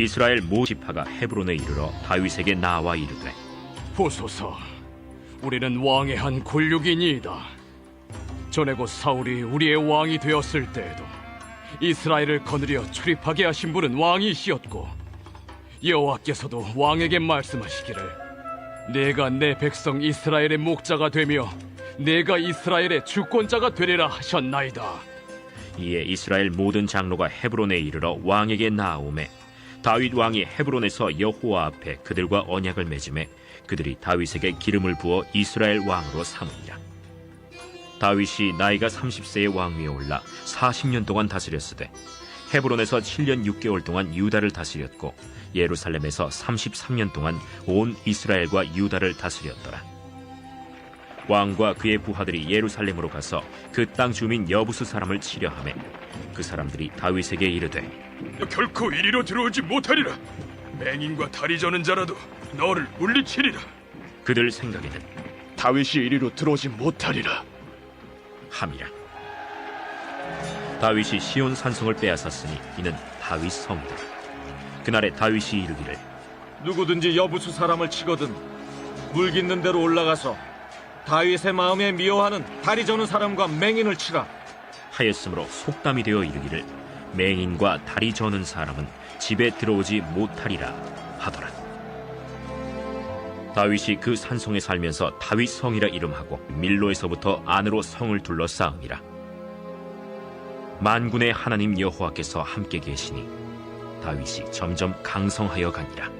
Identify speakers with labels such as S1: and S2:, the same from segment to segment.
S1: 이스라엘 모지파가 헤브론에 이르러 다윗에게 나와 이르되
S2: 보소서, 우리는 왕의 한 굴육이니이다. 전에 곧 사울이 우리의 왕이 되었을 때에도 이스라엘을 거느려 출입하게 하신 분은 왕이시었고 여호와께서도 왕에게 말씀하시기를 내가 내 백성 이스라엘의 목자가 되며 내가 이스라엘의 주권자가 되리라 하셨나이다.
S1: 이에 이스라엘 모든 장로가 헤브론에 이르러 왕에게 나아오매 다윗 왕이 헤브론에서 여호와 앞에 그들과 언약을 맺음에 그들이 다윗에게 기름을 부어 이스라엘 왕으로 삼으니라. 다윗이 나이가 30세의 왕 위에 올라 40년 동안 다스렸으되 헤브론에서 7년 6개월 동안 유다를 다스렸고 예루살렘에서 33년 동안 온 이스라엘과 유다를 다스렸더라 왕과 그의 부하들이 예루살렘으로 가서 그 땅 주민 여부수 사람을 치려하매 그 사람들이 다윗에게 이르되
S2: 결코 이리로 들어오지 못하리라. 맹인과 다리 저는 자라도 너를 물리치리라.
S1: 그들 생각에는
S2: 다윗이 이리로 들어오지 못하리라.
S1: 함이라 다윗이 시온 산성을 빼앗았으니 이는 다윗 성이다 그날에 다윗이 이르기를
S3: 누구든지 여부수 사람을 치거든 물 깃는 대로 올라가서 다윗의 마음에 미워하는 다리 저는 사람과 맹인을 치라.
S1: 하였으므로 속담이 되어 이르기를 맹인과 다리 저는 사람은 집에 들어오지 못하리라 하더라. 다윗이 그 산성에 살면서 다윗 성이라 이름하고 밀로에서부터 안으로 성을 둘러싸음이라. 만군의 하나님 여호와께서 함께 계시니 다윗이 점점 강성하여 가니라.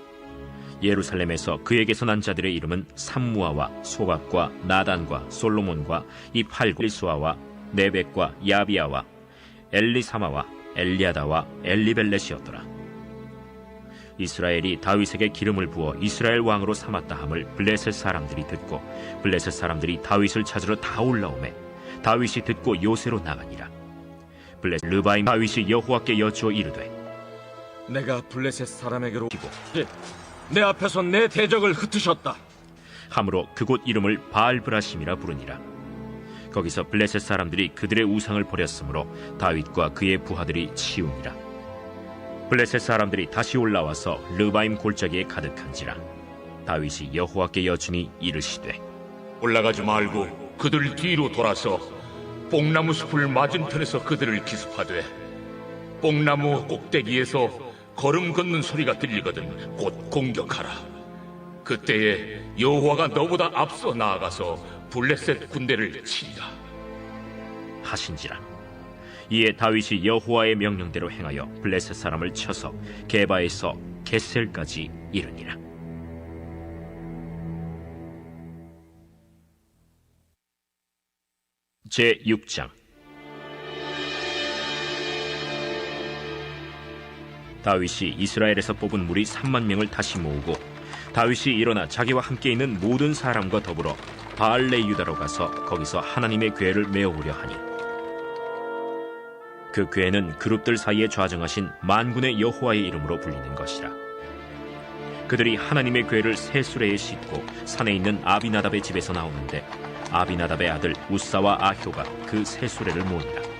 S1: 예루살렘에서 그에게서 난 자들의 이름은 삼무아와 소각과 나단과 솔로몬과 이팔과 일수아와 네벡과 야비아와 엘리사마와 엘리아다와 엘리벨렛이었더라. 이스라엘이 다윗에게 기름을 부어 이스라엘 왕으로 삼았다 함을 블레셋 사람들이 듣고 블레셋 사람들이 다윗을 찾으러 다 올라오매 다윗이 듣고 요새로 나가니라. 블레셋 르바임 다윗이 여호와께 여쭈어 이르되
S3: 내가 블레셋 사람에게로 오고 내 앞에서 내 대적을 흩으셨다.
S1: 함으로 그곳 이름을 바알브라심이라 부르니라. 거기서 블레셋 사람들이 그들의 우상을 버렸으므로 다윗과 그의 부하들이 치우니라. 블레셋 사람들이 다시 올라와서 르바임 골짜기에 가득한지라. 다윗이 여호와께 여쭈니 이르시되
S4: 올라가지 말고 그들 뒤로 돌아서 뽕나무 숲을 맞은편에서 그들을 기습하되 뽕나무 꼭대기에서 걸음 걷는 소리가 들리거든 곧 공격하라. 그때에 여호와가 너보다 앞서 나아가서 블레셋 군대를 치리라.
S1: 하신지라. 이에 다윗이 여호와의 명령대로 행하여 블레셋 사람을 쳐서 게바에서 게셀까지 이르니라. 제 6장 다윗이 이스라엘에서 뽑은 무리 3만 명을 다시 모으고 다윗이 일어나 자기와 함께 있는 모든 사람과 더불어 바알레 유다로 가서 거기서 하나님의 궤를 메어오려 하니 그 궤는 그룹들 사이에 좌정하신 만군의 여호와의 이름으로 불리는 것이라. 그들이 하나님의 궤를 새 수레에 싣고 산에 있는 아비나답의 집에서 나오는데 아비나답의 아들 우사와 아효가 그새 수레를 모으니라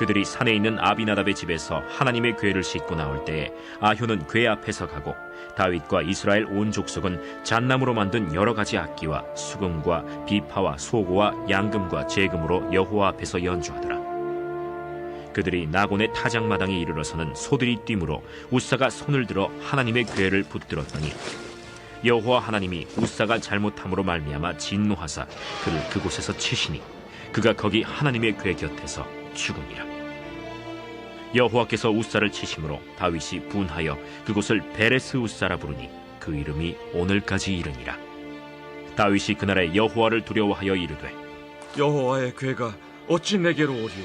S1: 그들이 산에 있는 아비나답의 집에서 하나님의 궤를 싣고 나올 때에 아효는 궤 앞에서 가고 다윗과 이스라엘 온 족속은 잣나무로 만든 여러 가지 악기와 수금과 비파와 소고와 양금과 재금으로 여호와 앞에서 연주하더라. 그들이 나곤의 타작 마당에 이르러서는 소들이 뛰므로 우사가 손을 들어 하나님의 궤를 붙들었더니 여호와 하나님이 우사가 잘못함으로 말미암아 진노하사 그를 그곳에서 치시니 그가 거기 하나님의 궤 곁에서 죽음이라. 여호와께서 우사를 치심으로 다윗이 분하여 그곳을 베레스 우사라 부르니 그 이름이 오늘까지 이르니라. 다윗이 그날에 여호와를 두려워하여 이르되
S3: 여호와의 괴가 어찌 내게로 오리오?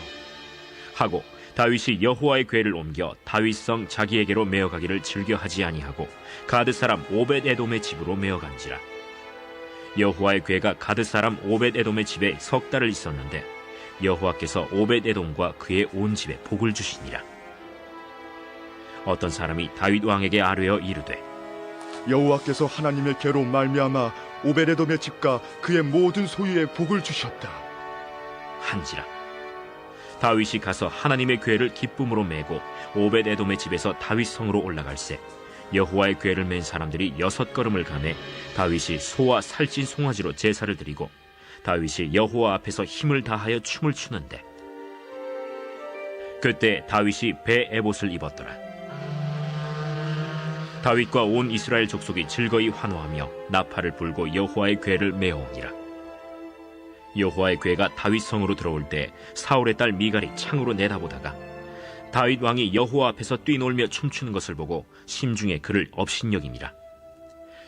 S1: 하고 다윗이 여호와의 궤를 옮겨 다윗성 자기에게로 메어가기를 즐겨하지 아니하고 가드 사람 오벳 에돔의 집으로 메어간지라 여호와의 괴가 가드 사람 오벳 에돔의 집에 석 달을 있었는데 여호와께서 오벳 에돔과 그의 온 집에 복을 주시니라. 어떤 사람이 다윗 왕에게 아뢰어 이르되
S5: 여호와께서 하나님의 계로 말미암아 오베레돔의 집과 그의 모든 소유에 복을 주셨다.
S1: 한지라. 다윗이 가서 하나님의 괴를 기쁨으로 메고 오벳 에돔의 집에서 다윗 성으로 올라갈새 여호와의 괴를 맨 사람들이 여섯 걸음을 가매 다윗이 소와 살찐 송아지로 제사를 드리고 다윗이 여호와 앞에서 힘을 다하여 춤을 추는데 그때 다윗이 배 에봇을 입었더라. 다윗과 온 이스라엘 족속이 즐거이 환호하며 나팔을 불고 여호와의 괴를 메어오니라. 여호와의 괴가 다윗 성으로 들어올 때 사울의 딸 미갈이 창으로 내다보다가 다윗 왕이 여호와 앞에서 뛰놀며 춤추는 것을 보고 심중에 그를 업신여김이라.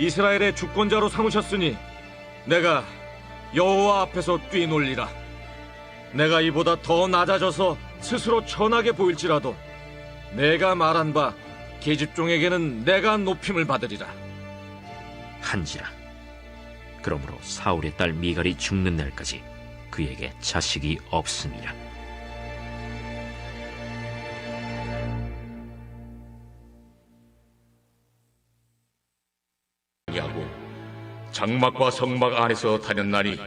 S3: 이스라엘의 주권자로 삼으셨으니 내가 여호와 앞에서 뛰놀리라. 내가 이보다 더 낮아져서 스스로 천하게 보일지라도 내가 말한 바 계집종에게는 내가 높임을 받으리라.
S1: 한지라 그러므로 사울의 딸 미갈이 죽는 날까지 그에게 자식이 없으니라
S4: 장막과 성막 안에서 다녔나니